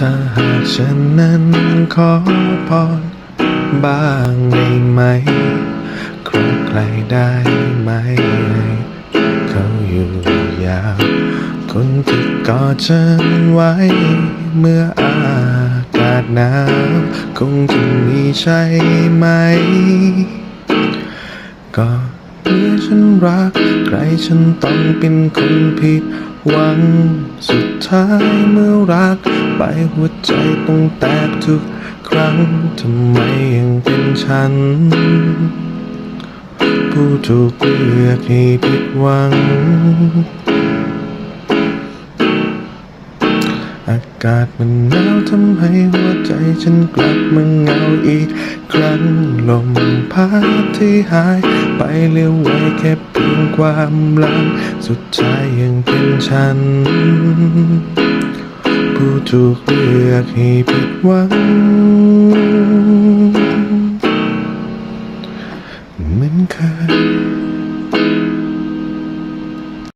ถ้าหากฉันนั้นขอพรบ้างได้ไหมขอใครได้ไหม เขาอยู่ยาว คนที่กอดฉันไว้ เมื่ออากาศหนาวคงจะมีใช่ไหม ก็เมื่อฉันรัก ใครฉันต้องเป็นคนผิด หวัง สุดท้ายเมื่อรัก ไปหัวใจต้องแตกทุกครั้งทำไมยังเป็นฉัน ผู้ถูกเลือกให้ผิดหวัง อากาศมันหนาวทำให้หัวใจฉันกลับมาเหงาอีกครั้งลมพัดที่หาย ไปเลี้วไว้แค่เพียงความลัง สุดท้ายยังเป็นฉัน ผู้ถูกเลือกให้ผิดหวัง เหมือนเคย